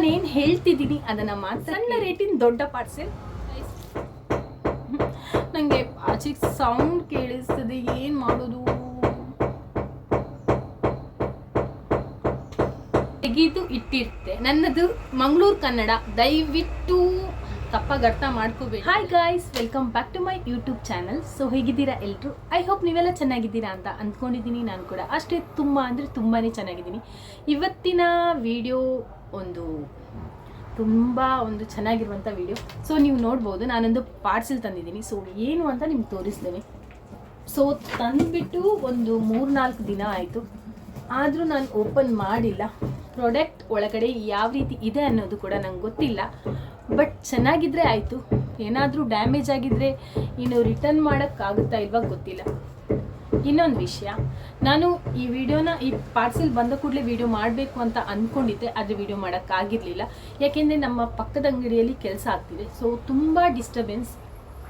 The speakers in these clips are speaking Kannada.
ನಾನೇನು ಹೇಳ್ತಿದ್ದೀನಿ ಅದನ್ನು ಮಾತ್ರ ಸಣ್ಣ ರೇಟಿನ ದೊಡ್ಡ ಪಾರ್ಸೆಲ್ ನನಗೆ ಆಚೆ ಸೌಂಡ್ ಕೇಳಿಸ್ತದೆ ಏನು ಮಾಡೋದು? ತೆಗೆದು ಇಟ್ಟಿರ್ತೆ. ನನ್ನದು ಮಂಗಳೂರು ಕನ್ನಡ. ದಯವಿಟ್ಟು ತಪ್ಪಾಗಿ ಅರ್ಥ ಮಾಡ್ಕೋಬೇಕು. Hi guys welcome back to my YouTube channel so ಹೇಗಿದ್ದೀರಾ ಎಲ್ಲರೂ ಐ ಹೋಪ್ ನೀವೆಲ್ಲ ಚೆನ್ನಾಗಿದ್ದೀರಾ ಅಂತ ಅಂದ್ಕೊಂಡಿದ್ದೀನಿ ನಾನು ಕೂಡ. ಅಷ್ಟೇ ತುಂಬ ಅಂದರೆ ತುಂಬಾ ಚೆನ್ನಾಗಿದ್ದೀನಿ. ಇವತ್ತಿನ ವಿಡಿಯೋ ಒಂದು ತುಂಬ ಒಂದು ಚೆನ್ನಾಗಿರುವಂಥ ವಿಡಿಯೋ ಸೊ ನೀವು ನೋಡ್ಬೋದು, ನಾನೊಂದು ಪಾರ್ಸೆಲ್ ತಂದಿದ್ದೀನಿ. ಸೊ ಏನು ಅಂತ ನಿಮ್ಗೆ ತೋರಿಸ್ತೇನೆ. ಸೊ ತಂದುಬಿಟ್ಟು ಒಂದು ಮೂರು ನಾಲ್ಕು ದಿನ ಆಯಿತು. ಆದರೂ ನಾನು ಓಪನ್ ಮಾಡಿಲ್ಲ. ಪ್ರಾಡಕ್ಟ್ ಒಳಗಡೆ ಯಾವ ರೀತಿ ಇದೆ ಅನ್ನೋದು ಕೂಡ ನಂಗೆ ಗೊತ್ತಿಲ್ಲ. ಬಟ್ ಚೆನ್ನಾಗಿದ್ರೆ ಆಯಿತು. ಏನಾದರೂ ಡ್ಯಾಮೇಜ್ ಆಗಿದ್ದರೆ ಇನ್ನು ರಿಟರ್ನ್ ಮಾಡೋಕ್ಕಾಗುತ್ತಾ ಇಲ್ವಾ ಗೊತ್ತಿಲ್ಲ. ಇನ್ನೊಂದು ವಿಷಯ. ನಾನು ಈ ವಿಡಿಯೋನ, ಈ ಪಾರ್ಸೆಲ್ ಬಂದ ಕೂಡಲೇ ವಿಡಿಯೋ ಮಾಡಬೇಕು ಅಂತ ಅಂದ್ಕೊಂಡಿದ್ದೆ ಆದರೆ ವಿಡಿಯೋ ಮಾಡೋಕ್ಕಾಗಿರಲಿಲ್ಲ. ಯಾಕೆಂದರೆ ನಮ್ಮ ಪಕ್ಕದ ಅಂಗಡಿಯಲ್ಲಿ ಕೆಲಸ ಆಗ್ತಿದೆ. ಸೊ ತುಂಬ ಡಿಸ್ಟರ್ಬೆನ್ಸ್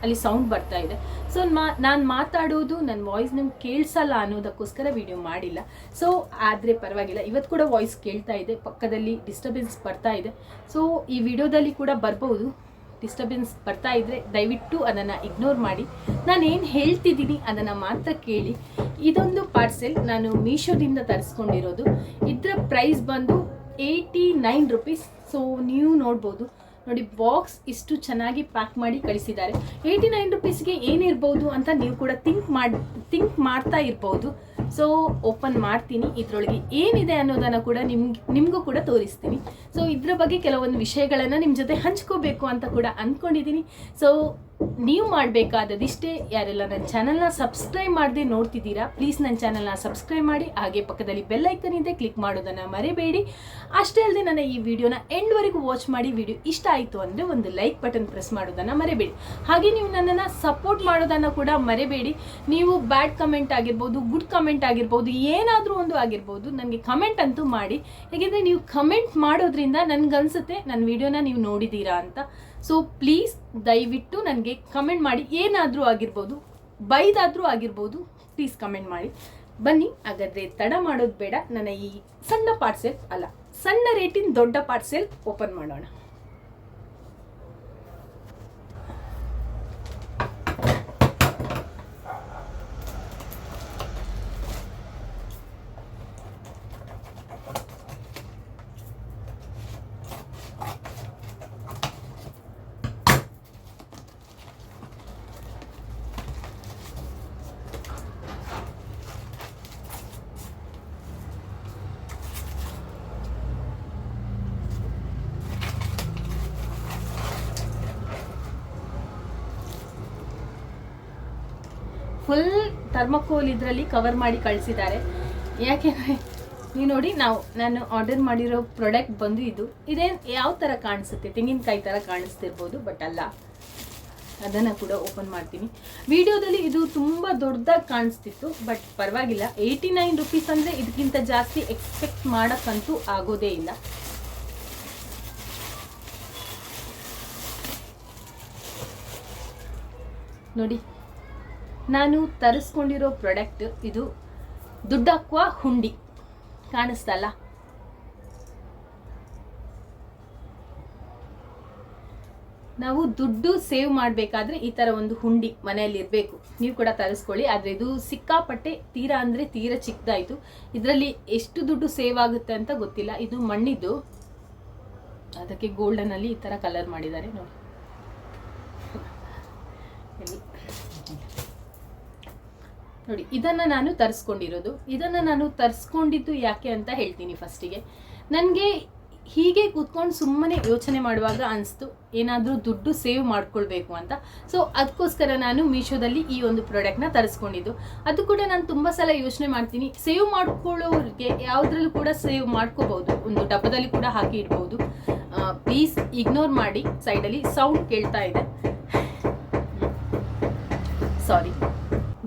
ಅಲ್ಲಿ ಸೌಂಡ್ ಬರ್ತಾ ಇದೆ. ಸೊ ಮಾ ನಾನು ಮಾತಾಡೋದು ನನ್ನ ವಾಯ್ಸ್ ನಿಮ್ಗೆ ಕೇಳಿಸಲ್ಲ ಅನ್ನೋದಕ್ಕೋಸ್ಕರ ವಿಡಿಯೋ ಮಾಡಿಲ್ಲ. ಸೊ ಆದರೆ ಪರವಾಗಿಲ್ಲ. ಇವತ್ತು ಕೂಡ ವಾಯ್ಸ್ ಕೇಳ್ತಾ ಇದೆ. ಪಕ್ಕದಲ್ಲಿ ಡಿಸ್ಟರ್ಬೆನ್ಸ್ ಬರ್ತಾ ಇದೆ. ಸೊ ಈ ವಿಡಿಯೋದಲ್ಲಿ ಕೂಡ ಬರ್ಬೋದು ಡಿಸ್ಟರ್ಬೆನ್ಸ್ ಬರ್ತಾ ಇದ್ದರೆ ದಯವಿಟ್ಟು ಅದನ್ನು ಇಗ್ನೋರ್ ಮಾಡಿ. ನಾನು ಏನು ಹೇಳ್ತಿದ್ದೀನಿ ಅದನ್ನು ಮಾತ್ರ ಕೇಳಿ. ಇದೊಂದು ಪಾರ್ಸೆಲ್ ನಾನು ಮೀಶೋದಿಂದ ತರಿಸ್ಕೊಂಡಿರೋದು. ಇದರ ಪ್ರೈಸ್ ಬಂದು ಏಯ್ಟಿ ನೈನ್ ರುಪೀಸ್ ಸೊ ನೀವು ನೋಡ್ಬೋದು. ನೋಡಿ ಬಾಕ್ಸ್ ಇಷ್ಟು ಚೆನ್ನಾಗಿ ಪ್ಯಾಕ್ ಮಾಡಿ ಕಳಿಸಿದ್ದಾರೆ. ಏಯ್ಟಿ ನೈನ್ ರುಪೀಸ್ಗೆ ಏನಿರ್ಬೋದು ಅಂತ ನೀವು ಕೂಡ ಥಿಂಕ್ ಮಾಡಿ ಥಿಂಕ್ ಮಾಡ್ತಾ ಇರ್ಬೋದು. ಸೊ ಓಪನ್ ಮಾಡ್ತೀನಿ ಇದರೊಳಗೆ ಏನಿದೆ ಅನ್ನೋದನ್ನು ಕೂಡ ನಿಮ್ಗೆ ನಿಮಗೂ ಕೂಡ ತೋರಿಸ್ತೀನಿ. ಸೊ ಇದ್ರ ಬಗ್ಗೆ ಕೆಲವೊಂದು ವಿಷಯಗಳನ್ನು ನಿಮ್ಮ ಜೊತೆ ಹಂಚ್ಕೋಬೇಕು ಅಂತ ಕೂಡ ಅಂದ್ಕೊಂಡಿದ್ದೀನಿ ಸೊ ನೀವು ಮಾಡಬೇಕಾದದಿಷ್ಟೇ ಯಾರೆಲ್ಲ ನನ್ನ ಚಾನಲ್ನ ಸಬ್ಸ್ಕ್ರೈಬ್ ಮಾಡದೆ ನೋಡ್ತಿದ್ದೀರಾ ಪ್ಲೀಸ್ ನನ್ನ ಚಾನಲ್ನ ಸಬ್ಸ್ಕ್ರೈಬ್ ಮಾಡಿ. ಹಾಗೆ ಪಕ್ಕದಲ್ಲಿ ಬೆಲ್ ಐಕನ್ ಇದೆ ಕ್ಲಿಕ್ ಮಾಡೋದನ್ನು ಮರಿಬೇಡಿ. ಅಷ್ಟೇ ಅಲ್ಲದೆ ನನ್ನ ಈ ವಿಡಿಯೋನ ಎಂಡ್ವರೆಗೂ ವಾಚ್ ಮಾಡಿ. ವಿಡಿಯೋ ಇಷ್ಟ ಆಯಿತು ಅಂದರೆ ಒಂದು ಲೈಕ್ ಬಟನ್ ಪ್ರೆಸ್ ಮಾಡೋದನ್ನು ಮರಿಬೇಡಿ. ಹಾಗೆ ನೀವು ನನ್ನನ್ನು ಸಪೋರ್ಟ್ ಮಾಡೋದನ್ನು ಕೂಡ ಮರಿಬೇಡಿ. ನೀವು ಬ್ಯಾಡ್ ಕಮೆಂಟ್ ಆಗಿರ್ಬೋದು ಗುಡ್ ಕಮೆಂಟ್ ಆಗಿರ್ಬೋದು, ಏನಾದರೂ ಒಂದು ಆಗಿರ್ಬೋದು, ನನಗೆ ಕಮೆಂಟ್ ಅಂತೂ ಮಾಡಿ. ಹೇಗೆಂದರೆ ನೀವು ಕಮೆಂಟ್ ಮಾಡೋದ್ರಿಂದ ನನಗನ್ಸುತ್ತೆ ನನ್ನ ವಿಡಿಯೋನ ನೀವು ನೋಡಿದ್ದೀರಾ ಅಂತ. ಸೊ ಪ್ಲೀಸ್ ದಯವಿಟ್ಟು ನನಗೆ ಕಮೆಂಟ್ ಮಾಡಿ. ಏನಾದರೂ ಆಗಿರ್ಬೋದು, ಬೈದಾದರೂ ಆಗಿರ್ಬೋದು ಪ್ಲೀಸ್ ಕಮೆಂಟ್ ಮಾಡಿ. ಬನ್ನಿ, ಹಾಗಾದರೆ ತಡ ಮಾಡೋದು ಬೇಡ. ನನ್ನ ಈ ಸಣ್ಣ ಪಾರ್ಸೆಲ್ ಅಲ್ಲ, ಸಣ್ಣ ರೇಟಿನ ದೊಡ್ಡ ಪಾರ್ಸೆಲ್ ಓಪನ್ ಮಾಡೋಣ. ಫುಲ್ ಥರ್ಮಕೋಲ್ ಇದರಲ್ಲಿ ಕವರ್ ಮಾಡಿ ಕಳಿಸಿದ್ದಾರೆ. ಯಾಕೆಂದರೆ, ನೀವು ನೋಡಿ, ನಾವು, ನಾನು ಆರ್ಡರ್ ಮಾಡಿರೋ ಪ್ರಾಡಕ್ಟ್ ಬಂದು ಇದು. ಇದೇನು ಯಾವ ಥರ ಕಾಣಿಸುತ್ತೆ? ತೆಂಗಿನಕಾಯಿ ಥರ ಕಾಣಿಸ್ತಿರ್ಬೋದು ಬಟ್ ಅಲ್ಲ. ಅದನ್ನು ಕೂಡ ಓಪನ್ ಮಾಡ್ತೀನಿ. ವಿಡಿಯೋದಲ್ಲಿ ಇದು ತುಂಬ ದೊಡ್ಡದಾಗಿ ಕಾಣಿಸ್ತಿತ್ತು ಬಟ್ ಪರವಾಗಿಲ್ಲ. ಏಯ್ಟಿ ನೈನ್ ರುಪೀಸ್ ಅಂದರೆ ಇದಕ್ಕಿಂತ ಜಾಸ್ತಿ ಎಕ್ಸ್ಪೆಕ್ಟ್ ಮಾಡೋಕ್ಕಂತೂ ಆಗೋದೇ ಇಲ್ಲ. ನೋಡಿ ನಾನು ತರಿಸ್ಕೊಂಡಿರೋ ಪ್ರಾಡಕ್ಟ್ ಇದು ದುಡ್ಡಾಕ್ವಾ ಹುಂಡಿ. ಕಾಣಿಸ್ತಲ್ಲ? ನಾವು ದುಡ್ಡು ಸೇವ್ ಮಾಡಬೇಕಾದ್ರೆ ಈ ಥರ ಒಂದು ಹುಂಡಿ ಮನೆಯಲ್ಲಿ ಇರಬೇಕು. ನೀವು ಕೂಡ ತರಿಸ್ಕೊಳ್ಳಿ. ಆದರೆ ಇದು ಸಿಕ್ಕಾಪಟ್ಟೆ ತೀರಾ ಅಂದರೆ ತೀರ ಚಿಕ್ಕದಾಯಿತು. ಇದರಲ್ಲಿ ಎಷ್ಟು ದುಡ್ಡು ಸೇವ್ ಆಗುತ್ತೆ ಅಂತ ಗೊತ್ತಿಲ್ಲ. ಇದು ಮಣ್ಣಿದ್ದು. ಅದಕ್ಕೆ ಗೋಲ್ಡನಲ್ಲಿ ಈ ಥರ ಕಲರ್ ಮಾಡಿದ್ದಾರೆ ನೋಡಿ ಇಲ್ಲಿ. ನೋಡಿ, ಇದನ್ನು ನಾನು ತರಿಸ್ಕೊಂಡಿರೋದು. ಇದನ್ನು ನಾನು ತರಿಸ್ಕೊಂಡಿದ್ದು ಯಾಕೆ ಅಂತ ಹೇಳ್ತೀನಿ ಫಸ್ಟಿಗೆ ನನಗೆ ಹೀಗೆ ಕೂತ್ಕೊಂಡು ಸುಮ್ಮನೆ ಯೋಚನೆ ಮಾಡುವಾಗ ಅನಿಸ್ತು, ಏನಾದರೂ ದುಡ್ಡು ಸೇವ್ ಮಾಡ್ಕೊಳ್ಬೇಕು ಅಂತ. ಸೊ ಅದಕ್ಕೋಸ್ಕರ ನಾನು ಮೀಶೋದಲ್ಲಿ ಈ ಒಂದು ಪ್ರಾಡಕ್ಟ್ನ ತರಿಸ್ಕೊಂಡಿದ್ದು. ಅದು ಕೂಡ ನಾನು ತುಂಬ ಸಲ ಯೋಚನೆ ಮಾಡ್ತೀನಿ, ಸೇವ್ ಮಾಡ್ಕೊಳ್ಳೋರಿಗೆ ಯಾವುದ್ರಲ್ಲೂ ಕೂಡ ಸೇವ್ ಮಾಡ್ಕೋಬಹುದು. ಒಂದು ಡಬ್ಬದಲ್ಲಿ ಕೂಡ ಹಾಕಿ ಇಡ್ಬೋದು. ಪ್ಲೀಸ್ ಇಗ್ನೋರ್ ಮಾಡಿ ಸೈಡಲ್ಲಿ ಸೌಂಡ್ ಕೇಳ್ತಾ ಇದೆ. ಸಾರಿ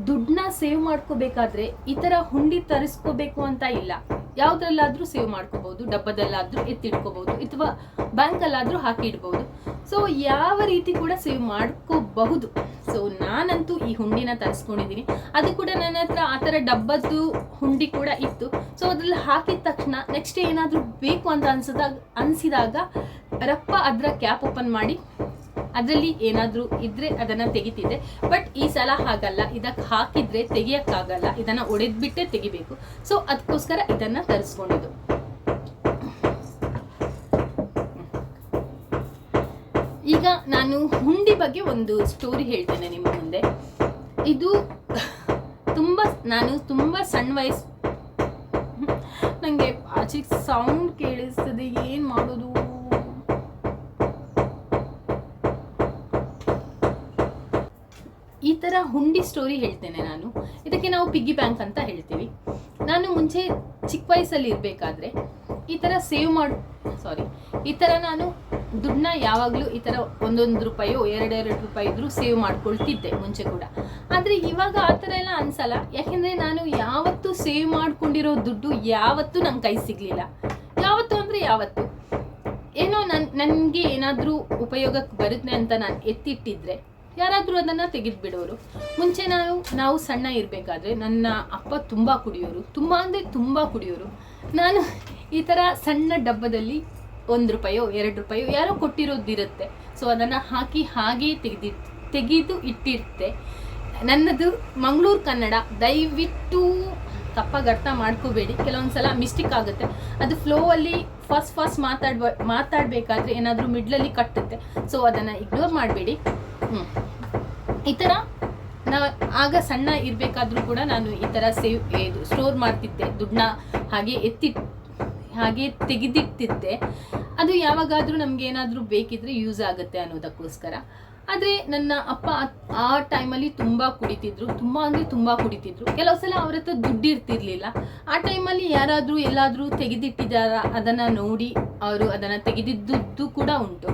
ದುಡ್ಡನ್ನ ಸೇವ್ ಮಾಡ್ಕೋಬೇಕಾದ್ರೆ ಈ ಥರ ಹುಂಡಿ ತರಿಸ್ಕೋಬೇಕು ಅಂತ ಇಲ್ಲ. ಯಾವುದ್ರಲ್ಲಾದ್ರೂ ಸೇವ್ ಮಾಡ್ಕೋಬಹುದು, ಡಬ್ಬದಲ್ಲಾದ್ರೂ ಎತ್ತಿಟ್ಕೋಬಹುದು, ಅಥವಾ ಬ್ಯಾಂಕಲ್ಲಾದರೂ ಹಾಕಿ ಇಡ್ಬೋದು ಸೊ ಯಾವ ರೀತಿ ಕೂಡ ಸೇವ್ ಮಾಡ್ಕೋಬಹುದು. ಸೊ ನಾನಂತೂ ಈ ಹುಂಡಿನ ತರಿಸ್ಕೊಂಡಿದ್ದೀನಿ. ಅದು ಕೂಡ ನನ್ನ ಹತ್ರ ಆ ಥರ ಡಬ್ಬದ್ದು ಹುಂಡಿ ಕೂಡ ಇತ್ತು. ಸೊ ಅದ್ರಲ್ಲಿ ಹಾಕಿದ ತಕ್ಷಣ ನೆಕ್ಸ್ಟ್ ಏನಾದರೂ ಬೇಕು ಅಂತ ಅನ್ಸಿದಾಗ ಅನಿಸಿದಾಗ ರಪ್ಪ ಅದರ ಕ್ಯಾಪ್ ಓಪನ್ ಮಾಡಿ ಅದರಲ್ಲಿ ಏನಾದರೂ ಇದ್ರೆ ಅದನ್ನ ತೆಗಿತಿದ್ದೆ. ಬಟ್ ಈ ಸಲ ಹಾಗಲ್ಲ. ಇದಕ್ಕೆ ಹಾಕಿದ್ರೆ ತೆಗಿಯೋಕ್ಕಾಗಲ್ಲ. ಇದನ್ನ ಒಡೆದ್ಬಿಟ್ಟೆ ತೆಗಿಬೇಕು. ಸೊ ಅದಕ್ಕೋಸ್ಕರ ಇದನ್ನ ತರಿಸ್ಕೊಂಡಿದ್ದು. ಈಗ ನಾನು ಹುಂಡಿ ಬಗ್ಗೆ ಒಂದು ಸ್ಟೋರಿ ಹೇಳ್ತೇನೆ ನಿಮ್ಮ ಮುಂದೆ. ಇದು ತುಂಬ, ನಾನು ತುಂಬ ಸಣ್ಣ ವಯಸ್ಸು ನನಗೆ ಆಚೆ ಸೌಂಡ್ ಕೇಳಿಸ್ತದೆ. ಏನು ಮಾಡೋದು? ಥರ ಹುಂಡಿ ಸ್ಟೋರಿ ಹೇಳ್ತೇನೆ ನಾನು. ಇದಕ್ಕೆ ನಾವು ಪಿಗ್ಗಿ ಬ್ಯಾಂಕ್ ಅಂತ ಹೇಳ್ತೀವಿ. ನಾನು ಮುಂಚೆ ಚಿಕ್ಕ ವಯಸ್ಸಲ್ಲಿ ಇರಬೇಕಾದ್ರೆ ಈ ಥರ ಸೇವ್ ಮಾಡಿ ಸಾರಿ ಈ ಥರ ನಾನು ದುಡ್ಡನ್ನ ಯಾವಾಗಲೂ ಈ ಥರ ಒಂದೊಂದು ರೂಪಾಯೋ, ಎರಡೆರಡು ರೂಪಾಯಿ ಇದ್ರೂ ಸೇವ್ ಮಾಡ್ಕೊಳ್ತಿದ್ದೆ ಮುಂಚೆ ಕೂಡ. ಆದರೆ ಇವಾಗ ಆ ಥರ ಎಲ್ಲ ಅನ್ಸಲ್ಲ. ಯಾಕೆಂದರೆ ನಾನು ಯಾವತ್ತೂ ಸೇವ್ ಮಾಡ್ಕೊಂಡಿರೋ ದುಡ್ಡು ಯಾವತ್ತೂ ನಂಗೆ ಕೈ ಸಿಗಲಿಲ್ಲ. ಯಾವತ್ತು ಅಂದರೆ ಯಾವತ್ತು? ಏನೋ ನನ್ನ ನನಗೆ ಏನಾದರೂ ಉಪಯೋಗಕ್ಕೆ ಬರುತ್ತೆ ಅಂತ ನಾನು ಎತ್ತಿಟ್ಟಿದ್ರೆ ಯಾರಾದರೂ ಅದನ್ನು ತೆಗೆದು ಬಿಡೋರು ಮುಂಚೆ ನಾವು ನಾವು ಸಣ್ಣ ಇರಬೇಕಾದ್ರೆ ನನ್ನ ಅಪ್ಪ ತುಂಬ ಕುಡಿಯೋರು. ತುಂಬ ಅಂದರೆ ತುಂಬ ಕುಡಿಯೋರು. ನಾನು ಈ ಥರ ಸಣ್ಣ ಡಬ್ಬದಲ್ಲಿ ಒಂದು ರೂಪಾಯೋ, ಎರಡು ರೂಪಾಯೋ ಯಾರೋ ಕೊಟ್ಟಿರೋದಿರುತ್ತೆ. ಸೊ ಅದನ್ನು ಹಾಕಿ ಹಾಗೆ ತೆಗೆದಿ, ತೆಗೆದು ಇಟ್ಟಿರುತ್ತೆ ನನ್ನದು ಮಂಗಳೂರು ಕನ್ನಡ. ದಯವಿಟ್ಟು ತಪ್ಪಾಗಿ ಅರ್ಥ ಮಾಡ್ಕೋಬೇಡಿ. ಕೆಲವೊಂದು ಸಲ ಮಿಸ್ಟೇಕ್ ಆಗುತ್ತೆ. ಅದು ಫ್ಲೋ ಅಲ್ಲಿ ಫಸ್ಟ್ ಫಸ್ಟ್ ಮಾತಾಡ್ಬ, ಮಾತಾಡಬೇಕಾದ್ರೆ ಏನಾದರೂ ಮಿಡ್ಲಲ್ಲಿ ಕಟ್ಟುತ್ತೆ. ಸೊ ಅದನ್ನು ಇಗ್ನೋರ್ ಮಾಡಬೇಡಿ. ಈ ಥರ ನಾ ಆಗ ಸಣ್ಣ ಇರಬೇಕಾದ್ರೂ ಕೂಡ ನಾನು ಈ ಥರ ಸೇವ್ ಇದು ಸ್ಟೋರ್ ಮಾಡ್ತಿದ್ದೆ, ದುಡ್ಡನ್ನ ಹಾಗೆ ಎತ್ತಿ, ಹಾಗೆ ತೆಗೆದಿಟ್ಟಿದ್ದೆ. ಅದು ಯಾವಾಗಾದರೂ ನಮ್ಗೆ ಏನಾದರೂ ಬೇಕಿದ್ರೆ ಯೂಸ್ ಆಗುತ್ತೆ ಅನ್ನೋದಕ್ಕೋಸ್ಕರ. ಆದರೆ ನನ್ನ ಅಪ್ಪ ಆ- ಟೈಮಲ್ಲಿ ತುಂಬ ಕುಡಿತಿದ್ರು, ತುಂಬ ಅಂದರೆ ತುಂಬ ಕುಡಿತಿದ್ರು. ಕೆಲವು ಸಲ ಅವ್ರ ಹತ್ರ ದುಡ್ಡು ಇರ್ತಿರ್ಲಿಲ್ಲ. ಆ ಟೈಮಲ್ಲಿ ಯಾರಾದರೂ ಎಲ್ಲಾದರೂ ತೆಗೆದಿಟ್ಟಿದ್ದಾರ, ಅದನ್ನು ನೋಡಿ ಅವರು ಅದನ್ನು ತೆಗೆದಿದ್ದು ಕೂಡ ಉಂಟು.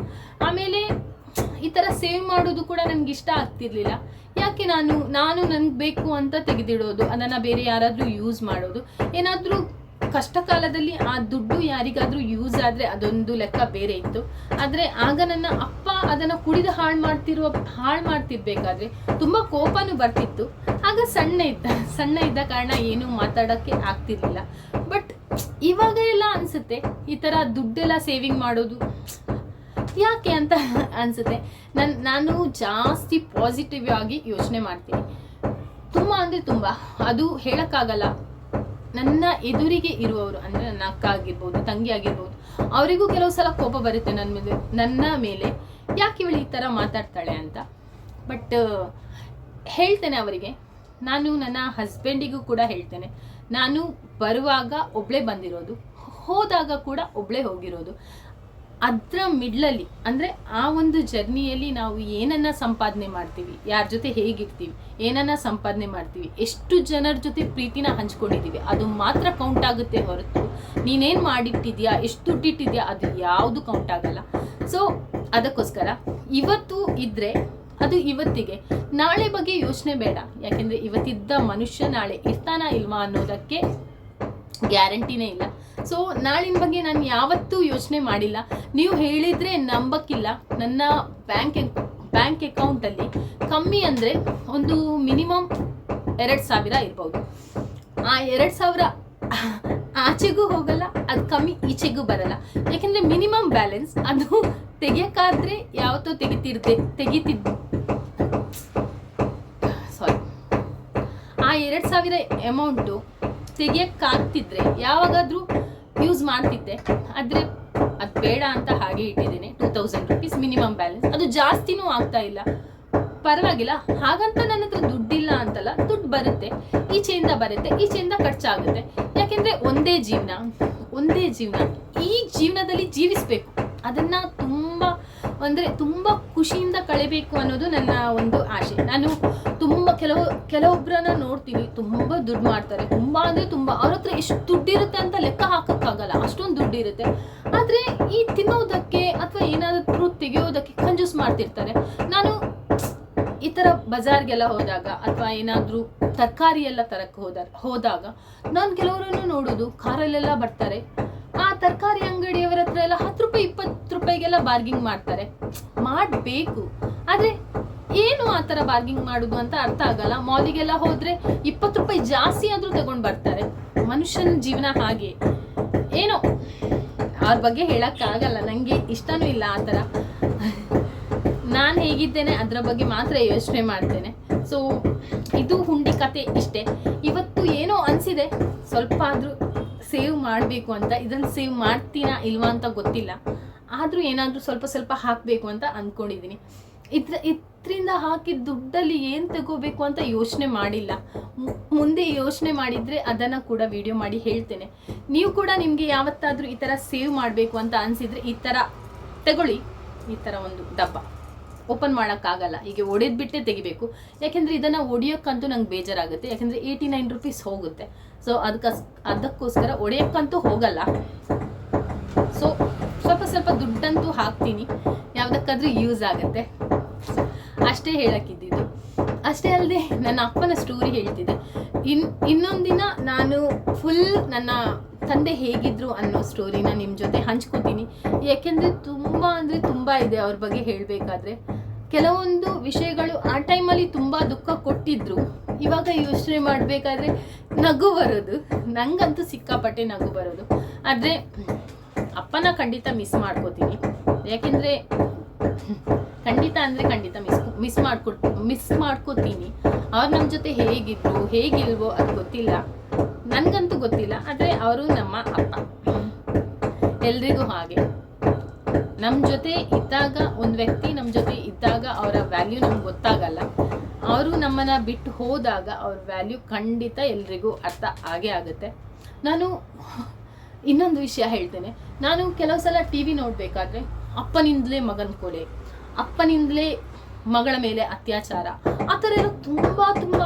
ಆಮೇಲೆ ಈ ಥರ ಸೇವ್ ಮಾಡೋದು ಕೂಡ ನನಗೆ ಇಷ್ಟ ಆಗ್ತಿರ್ಲಿಲ್ಲ. ಯಾಕೆ ನಾನು ನಾನು ನನಗೆ ಬೇಕು ಅಂತ ತೆಗೆದಿಡೋದು, ಅದನ್ನು ಬೇರೆ ಯಾರಾದರೂ ಯೂಸ್ ಮಾಡೋದು. ಏನಾದರೂ ಕಷ್ಟ ಕಾಲದಲ್ಲಿ ಆ ದುಡ್ಡು ಯಾರಿಗಾದ್ರೂ ಯೂಸ್ ಆದರೆ ಅದೊಂದು ಲೆಕ್ಕ ಬೇರೆ ಇತ್ತು. ಆದರೆ ಆಗ ನನ್ನ ಅಪ್ಪ ಅದನ್ನು ಕುಡಿದು ಹಾಳು ಮಾಡ್ತಿರುವ, ಹಾಳು ಮಾಡ್ತಿರ್ಬೇಕಾದ್ರೆ ತುಂಬ ಕೋಪನೂ ಬರ್ತಿತ್ತು. ಆಗ ಸಣ್ಣ ಇದ್ದ ಸಣ್ಣ ಇದ್ದ ಕಾರಣ ಏನೂ ಮಾತಾಡೋಕ್ಕೆ ಆಗ್ತಿರ್ಲಿಲ್ಲ. ಬಟ್ ಇವಾಗ ಎಲ್ಲ ಅನಿಸುತ್ತೆ, ಈ ಥರ ದುಡ್ಡೆಲ್ಲ ಸೇವಿಂಗ್ ಮಾಡೋದು. ಯಾಕೆ ಅಂತ ಅನ್ಸುತ್ತೆ? ನನ್, ನಾನು ಜಾಸ್ತಿ ಪಾಸಿಟಿವ್ ಆಗಿ ಯೋಚನೆ ಮಾಡ್ತೀನಿ. ತುಂಬ ಅಂದರೆ ತುಂಬ. ಅದು ಹೇಳೋಕ್ಕಾಗಲ್ಲ. ನನ್ನ ಎದುರಿಗೆ ಇರುವವರು ಅಂದರೆ ನನ್ನ ಅಕ್ಕ ಆಗಿರ್ಬೋದು, ತಂಗಿ ಆಗಿರ್ಬೋದು, ಅವರಿಗೂ ಕೆಲವು ಸಲ ಕೋಪ ಬರುತ್ತೆ ನನ್ನ ಮೇಲೆ ನನ್ನ ಮೇಲೆ. ಯಾಕೆ ಇವಳು ಈ ಥರ ಮಾತಾಡ್ತಾಳೆ ಅಂತ? ಬಟ್ ಹೇಳ್ತೇನೆ ಅವರಿಗೆ. ನಾನು ನನ್ನ ಹಸ್ಬೆಂಡಿಗೂ ಕೂಡ ಹೇಳ್ತೇನೆ. ನಾನು ಬರುವಾಗ ಒಬ್ಳೆ ಬಂದಿರೋದು, ಹೋದಾಗ ಕೂಡ ಒಬ್ಳೆ ಹೋಗಿರೋದು. ಅದರ ಮಿಡ್ಲಲ್ಲಿ, ಅಂದರೆ ಆ ಒಂದು ಜರ್ನಿಯಲ್ಲಿ ನಾವು ಏನನ್ನ ಸಂಪಾದನೆ ಮಾಡ್ತೀವಿ, ಯಾರ ಜೊತೆ ಹೇಗಿರ್ತೀವಿ, ಏನನ್ನ ಸಂಪಾದನೆ ಮಾಡ್ತೀವಿ, ಎಷ್ಟು ಜನರ ಜೊತೆ ಪ್ರೀತಿನ ಹಂಚ್ಕೊಂಡಿದ್ದೀವಿ ಅದು ಮಾತ್ರ ಕೌಂಟ್ ಆಗುತ್ತೆ ಹೊರತು ನೀನೇನು ಮಾಡಿಟ್ಟಿದ್ಯಾ, ಎಷ್ಟು ದುಡ್ಡಿಟ್ಟಿದ್ಯಾ, ಅದು ಯಾವುದು ಕೌಂಟ್ ಆಗಲ್ಲ. ಸೊ ಅದಕ್ಕೋಸ್ಕರ ಇವತ್ತು ಇದ್ರೆ, ಅದು ಇವತ್ತಿಗೆ. ನಾಳೆ ಬಗ್ಗೆ ಯೋಚನೆ ಬೇಡ, ಯಾಕೆಂದ್ರೆ ಇವತ್ತಿದ್ದ ಮನುಷ್ಯ ನಾಳೆ ಇರ್ತಾನಾ ಇಲ್ವಾ ಅನ್ನೋದಕ್ಕೆ ಗ್ಯಾರಂಟಿನೇ ಇಲ್ಲ. ಸೊ ನಾಳಿನ ಬಗ್ಗೆ ನಾನು ಯಾವತ್ತೂ ಯೋಚನೆ ಮಾಡಿಲ್ಲ. ನೀವು ಹೇಳಿದ್ರೆ ನಂಬಕ್ಕಿಲ್ಲ. ನನ್ನ ಬ್ಯಾಂಕ್ ಬ್ಯಾಂಕ್ ಅಕೌಂಟಲ್ಲಿ ಕಮ್ಮಿ ಅಂದರೆ ಒಂದು ಮಿನಿಮಮ್ ಎರಡು ಸಾವಿರ ಇರ್ಬೋದು. ಆ ಎರಡು ಸಾವಿರ ಆಚೆಗೂ ಹೋಗಲ್ಲ, ಅದು ಕಮ್ಮಿ ಈಚೆಗೂ ಬರಲ್ಲ. ಯಾಕೆಂದರೆ ಮಿನಿಮಮ್ ಬ್ಯಾಲೆನ್ಸ್ ಅದು ತೆಗಿಯೋಕ್ಕಾದ್ರೆ ಯಾವತ್ತೋ ತೆಗಿತಿರ್ತೆ ತೆಗಿತಿದ್ದು ಸಾರಿ ಆ ಎರಡು ಸಾವಿರ ಅಮೌಂಟು ತೆಗಿಯಕ್ಕಾಗ್ತಿದ್ರೆ ಯಾವಾಗಾದರೂ ಯೂಸ್ ಮಾಡ್ತಿದ್ದೆ, ಆದರೆ ಅದು ಬೇಡ ಅಂತ ಹಾಗೆ ಇಟ್ಟಿದ್ದೀನಿ. Two thousand rupees minimum balance ಅದು ಜಾಸ್ತಿನೂ ಆಗ್ತಾ ಇಲ್ಲ. ಪರವಾಗಿಲ್ಲ, ಹಾಗಂತ ನನ್ನ ಹತ್ರ ದುಡ್ಡಿಲ್ಲ ಅಂತಲ್ಲ, ದುಡ್ಡು ಬರುತ್ತೆ ಈಚೆಯಿಂದ ಬರುತ್ತೆ ಈಚೆಯಿಂದ ಖರ್ಚಾಗುತ್ತೆ. ಯಾಕೆಂದ್ರೆ ಒಂದೇ ಜೀವನ ಒಂದೇ ಜೀವನ, ಈ ಜೀವನದಲ್ಲಿ ಜೀವಿಸ್ಬೇಕು. ಅದನ್ನ ತುಂಬಾ ಅಂದ್ರೆ ತುಂಬಾ ಖುಷಿಯಿಂದ ಕಳಿಬೇಕು ಅನ್ನೋದು ನನ್ನ ಒಂದು ಆಸೆ. ನಾನು ತುಂಬಾ ಕೆಲವು ಕೆಲವೊಬ್ಬರನ್ನ ನೋಡ್ತೀನಿ, ತುಂಬಾ ದುಡ್ಡು ಮಾಡ್ತಾರೆ, ತುಂಬಾ ಅಂದ್ರೆ ತುಂಬಾ, ಅವ್ರ ಹತ್ರ ಎಷ್ಟು ದುಡ್ಡಿರುತ್ತೆ ಅಂತ ಲೆಕ್ಕ ಹಾಕೋಕ್ಕಾಗಲ್ಲ, ಅಷ್ಟೊಂದು ದುಡ್ಡಿರುತ್ತೆ. ಆದ್ರೆ ಈ ತಿನ್ನೋದಕ್ಕೆ ಅಥವಾ ಏನಾದರೂ ತೆಗೆಯೋದಕ್ಕೆ ಕಂಜೂಸ್ ಮಾಡ್ತಿರ್ತಾರೆ. ನಾನು ಈ ಥರ ಬಜಾರ್ಗೆಲ್ಲ ಹೋದಾಗ ಅಥವಾ ಏನಾದರೂ ತರಕಾರಿ ಎಲ್ಲ ತರಕ್ಕೆ ಹೋದ, ಹೋದಾಗ ನಾನು ಕೆಲವರನ್ನು ನೋಡೋದು, ಕಾರಲ್ಲೆಲ್ಲ ಬರ್ತಾರೆ. ತರಕಾರಿ ಅಂಗಡಿಯವರ ಹತ್ರ ಎಲ್ಲ ಹತ್ತು ರೂಪಾಯಿ, ಇಪ್ಪತ್ತು ರೂಪಾಯಿಗೆಲ್ಲ ಬಾರ್ಗಿಂಗ್ ಮಾಡ್ತಾರೆ. ಮಾಡಬೇಕು. ಆದರೆ ಏನು ಆ ಥರ ಬಾರ್ಗಿಂಗ್ ಮಾಡೋದು ಅಂತ ಅರ್ಥ ಆಗಲ್ಲ. ಮಾಲಿಗೆಲ್ಲ ಹೋದ್ರೆ ಇಪ್ಪತ್ತು ರೂಪಾಯಿ ಜಾಸ್ತಿ ಆದರೂ ತಗೊಂಡು ಬರ್ತಾರೆ. ಮನುಷ್ಯನ ಜೀವನ ಹಾಗೆ. ಏನೋ, ಅವ್ರ ಬಗ್ಗೆ ಹೇಳಕ್ಕಾಗಲ್ಲ ನನಗೆ ಇಷ್ಟನೂ ಇಲ್ಲ ಆ ಥರ. ನಾನು ಹೇಗಿದ್ದೇನೆ ಅದರ ಬಗ್ಗೆ ಮಾತ್ರ ಯೋಚನೆ ಮಾಡ್ತೇನೆ. ಸೊ ಇದು ಹುಂಡಿ ಕತೆ ಇಷ್ಟೇ. ಇವತ್ತು ಏನೋ ಅನಿಸಿದೆ. ಸ್ವಲ್ಪ ಆದರೂ ಸೇವ್ ಮಾಡಬೇಕು ಅಂತ, ಇದನ್ನು ಸೇವ್ ಮಾಡ್ತೀನಾ ಇಲ್ವಾ ಅಂತ ಗೊತ್ತಿಲ್ಲ. ಆದರೂ ಏನಾದರೂ ಸ್ವಲ್ಪ ಸ್ವಲ್ಪ ಹಾಕಬೇಕು ಅಂತ ಅಂದ್ಕೊಂಡಿದ್ದೀನಿ ಇದ್ರ, ಇದರಿಂದ ಹಾಕಿದ ದುಡ್ಡಲ್ಲಿ ಏನು ತಗೋಬೇಕು ಅಂತ ಯೋಚನೆ ಮಾಡಿಲ್ಲ. ಮುಂದೆ ಯೋಚನೆ ಮಾಡಿದರೆ ಅದನ್ನು ಕೂಡ ವಿಡಿಯೋ ಮಾಡಿ ಹೇಳ್ತೇನೆ. ನೀವು ಕೂಡ ನಿಮಗೆ ಯಾವತ್ತಾದರೂ ಈ ಥರ ಸೇವ್ ಮಾಡಬೇಕು ಅಂತ ಅನಿಸಿದರೆ ಈ ಥರ ತಗೊಳ್ಳಿ. ಈ ಥರ ಒಂದು ಡಬ್ಬ. ಓಪನ್ ಮಾಡೋಕ್ಕಾಗಲ್ಲ. ಹೀಗೆ ಒಡೆದ್ಬಿಟ್ಟೆ ತೆಗಿಬೇಕು. ಯಾಕೆಂದರೆ ಇದನ್ನು ಒಡೆಯೋಕ್ಕಂತೂ ನಂಗೆ ಬೇಜಾರಾಗುತ್ತೆ. ಯಾಕೆಂದರೆ ಏಯ್ಟಿ ನೈನ್ ರುಪೀಸ್ ಹೋಗುತ್ತೆ. ಸೊ ಅದಕ್ಕಸ್ ಅದಕ್ಕೋಸ್ಕರ ಒಡೆಯೋಕ್ಕಂತೂ ಹೋಗಲ್ಲ. ಸೊ ಸ್ವಲ್ಪ ಸ್ವಲ್ಪ ದುಡ್ಡಂತೂ ಹಾಕ್ತೀನಿ. ಯಾವುದಕ್ಕಾದ್ರೂ ಯೂಸ್ ಆಗುತ್ತೆ. ಅಷ್ಟೇ ಹೇಳಕ್ಕಿದ್ದಿದ್ದು. ಅಷ್ಟೇ ಅಲ್ಲದೆ ನನ್ನ ಅಪ್ಪನ ಸ್ಟೋರಿ ಹೇಳ್ತಿದ್ದೆ. ಇನ್ ಇನ್ನೊಂದಿನ ನಾನು ಫುಲ್ ನನ್ನ ತಂದೆ ಹೇಗಿದ್ರು ಅನ್ನೋ ಸ್ಟೋರಿನ ನಿಮ್ಮ ಜೊತೆ ಹಂಚ್ಕೋತೀನಿ. ಯಾಕೆಂದರೆ ತುಂಬ ಅಂದರೆ ತುಂಬ ಇದೆ ಅವ್ರ ಬಗ್ಗೆ ಹೇಳಬೇಕಾದ್ರೆ. ಕೆಲವೊಂದು ವಿಷಯಗಳು ಆ ಟೈಮಲ್ಲಿ ತುಂಬ ದುಃಖ ಕೊಟ್ಟಿದ್ರು. ಇವಾಗ ಯೋಚನೆ ಮಾಡಬೇಕಾದ್ರೆ ನಗು ಬರೋದು. ನಂಗಂತೂ ಸಿಕ್ಕಾಪಟ್ಟೆ ನಗು ಬರೋದು. ಆದರೆ ಅಪ್ಪನ ಖಂಡಿತ ಮಿಸ್ ಮಾಡ್ಕೋತೀನಿ. ಯಾಕೆಂದರೆ ಖಂಡಿತ ಅಂದರೆ ಖಂಡಿತ ಮಿಸ್ ಮಿಸ್ ಮಾಡ್ಕೊ ಮಿಸ್ ಮಾಡ್ಕೋತೀನಿ. ಅವ್ರು ನಮ್ಮ ಜೊತೆ ಹೇಗಿದ್ರು, ಹೇಗಿಲ್ವೋ ಅದು ಗೊತ್ತಿಲ್ಲ. ನನಗಂತೂ ಗೊತ್ತಿಲ್ಲ. ಆದರೆ ಅವರು ನಮ್ಮ ಅಪ್ಪ. ಎಲ್ರಿಗೂ ಹಾಗೆ. ನಮ್ಮ ಜೊತೆ ಇದ್ದಾಗ, ಒಂದು ವ್ಯಕ್ತಿ ನಮ್ಮ ಜೊತೆ ಇದ್ದಾಗ ಅವರ ವ್ಯಾಲ್ಯೂ ನಮ್ಗೆ ಗೊತ್ತಾಗಲ್ಲ. ಅವರು ನಮ್ಮನ್ನ ಬಿಟ್ಟು ಹೋದಾಗ ಅವ್ರ ವ್ಯಾಲ್ಯೂ ಖಂಡಿತ ಎಲ್ರಿಗೂ ಅರ್ಥ ಆಗೇ ಆಗುತ್ತೆ. ನಾನು ಇನ್ನೊಂದು ವಿಷಯ ಹೇಳ್ತೇನೆ. ನಾನು ಕೆಲವು ಸಲ ಟಿ ವಿ ನೋಡಬೇಕಾದ್ರೆ ಅಪ್ಪನಿಂದಲೇ ಮಗನ ಕೊಲೆ, ಅಪ್ಪನಿಂದಲೇ ಮಗಳ ಮೇಲೆ ಅತ್ಯಾಚಾರ, ಆ ಥರ ಎಲ್ಲ ತುಂಬ ತುಂಬ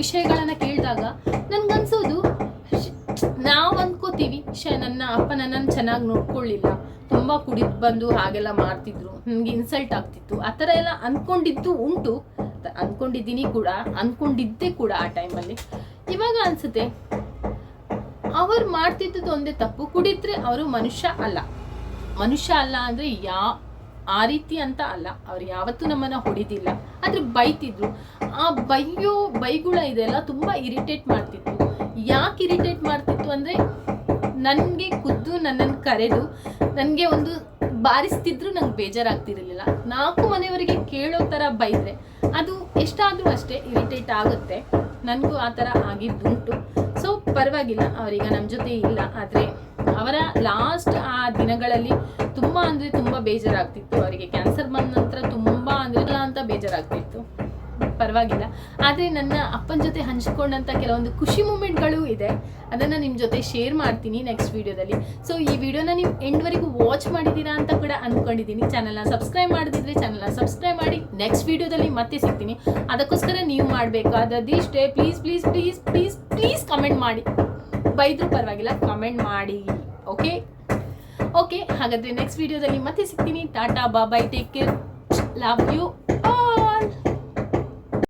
ವಿಷಯಗಳನ್ನು ಕೇಳಿದಾಗ ನನ್ಗನ್ಸೋದು ನಾವು ಅಂದ್ಕೋತೀವಿ ಶ ನನ್ನ ಅಪ್ಪ ನನ್ನನ್ನು ಚೆನ್ನಾಗಿ ನೋಡ್ಕೊಳ್ಳಿಲ್ಲ ತುಂಬ ಕುಡಿದು ಬಂದು ಹಾಗೆಲ್ಲ ಮಾಡ್ತಿದ್ರು. ನನಗೆ ಇನ್ಸಲ್ಟ್ ಆಗ್ತಿತ್ತು. ಆ ಥರ ಎಲ್ಲ ಅಂದ್ಕೊಂಡಿದ್ದು ಉಂಟು. ಅಂದ್ಕೊಂಡಿದ್ದೀನಿ ಕೂಡ ಅಂದ್ಕೊಂಡಿದ್ದೆ ಕೂಡ ಆ ಟೈಮಲ್ಲಿ ಇವಾಗ ಅನ್ಸುತ್ತೆ, ಅವ್ರು ಮಾಡ್ತಿದ್ದದ್ದು ಒಂದೇ ತಪ್ಪು. ಕುಡಿದ್ರೆ ಅವರು ಮನುಷ್ಯ ಅಲ್ಲ. ಮನುಷ್ಯ ಅಲ್ಲ ಅಂದರೆ ಯಾ, ಆ ರೀತಿ ಅಂತ ಅಲ್ಲ. ಅವ್ರು ಯಾವತ್ತೂ ನಮ್ಮನ್ನ ಹೊಡಿದಿಲ್ಲ. ಆದರೆ ಬೈತಿದ್ರು. ಆ ಬೈಯೋ, ಬೈಗುಳ ಇದೆಲ್ಲ ತುಂಬ ಇರಿಟೇಟ್ ಮಾಡ್ತಿತ್ತು. ಯಾಕೆ ಇರಿಟೇಟ್ ಮಾಡ್ತಿತ್ತು ಅಂದರೆ ನನಗೆ ಖುದ್ದು ನನ್ನನ್ನು ಕರೆದು, ನನಗೆ ಒಂದು ಬಾರಿಸ್ತಿದ್ರು ನಂಗೆ ಬೇಜಾರಾಗ್ತಿರಲಿಲ್ಲ. ನಾಲ್ಕು ಮನೆಯವರಿಗೆ ಕೇಳೋ ಥರ ಬೈದರೆ ಅದು ಎಷ್ಟಾದರೂ ಅಷ್ಟೇ ಇರಿಟೇಟ್ ಆಗುತ್ತೆ. ನನಗೂ ಆ ಥರ ಆಗಿದ್ದುಂಟು. ಸೊ ಪರವಾಗಿಲ್ಲ, ಅವರೀಗ ನಮ್ಮ ಜೊತೆ ಇಲ್ಲ. ಆದರೆ ಅವರ ಲಾಸ್ಟ್ ಆ ದಿನಗಳಲ್ಲಿ ತುಂಬ ಅಂದರೆ ತುಂಬ ಬೇಜಾರಾಗ್ತಿತ್ತು ಅವರಿಗೆ. ಕ್ಯಾನ್ಸರ್ ಬಂದ ನಂತರ ತುಂಬ ಅಂದರೆ ಅಂತ ಬೇಜಾರಾಗ್ತಿತ್ತು. ಪರವಾಗಿಲ್ಲ. ಆದರೆ ನನ್ನ ಅಪ್ಪನ ಜೊತೆ ಹಂಚ್ಕೊಂಡಂಥ ಕೆಲವೊಂದು ಖುಷಿ ಮೂಮೆಂಟ್ಗಳು ಇದೆ. ಅದನ್ನು ನಿಮ್ಮ ಜೊತೆ ಶೇರ್ ಮಾಡ್ತೀನಿ ನೆಕ್ಸ್ಟ್ ವೀಡಿಯೋದಲ್ಲಿ. ಸೊ ಈ ವಿಡಿಯೋನ ನೀವು ಎಂಡ್ವರೆಗೂ ವಾಚ್ ಮಾಡಿದ್ದೀರಾ ಅಂತ ಕೂಡ ಅಂದ್ಕೊಂಡಿದ್ದೀನಿ ಚಾನಲ್ನ ಸಬ್ಸ್ಕ್ರೈಬ್ ಮಾಡಿದಿದ್ರೆ ಚಾನಲ್ನ ಸಬ್ಸ್ಕ್ರೈಬ್ ಮಾಡಿ ನೆಕ್ಸ್ಟ್ ವೀಡಿಯೋದಲ್ಲಿ ಮತ್ತೆ ಸಿಗ್ತೀನಿ. ಅದಕ್ಕೋಸ್ಕರ ನೀವು ಮಾಡಬೇಕು ಅದಿಷ್ಟೇ please please please please please comment ಮಾಡಿ. ಬೈದರೂ ಪರವಾಗಿಲ್ಲ ಕಮೆಂಟ್ ಮಾಡಿ. ಓಕೆ ಓಕೆ ಹಾಗಾದರೆ ನೆಕ್ಸ್ಟ್ ವೀಡಿಯೋದಲ್ಲಿ ಮತ್ತೆ ಸಿಗ್ತೀನಿ. Tata bye-bye take care love you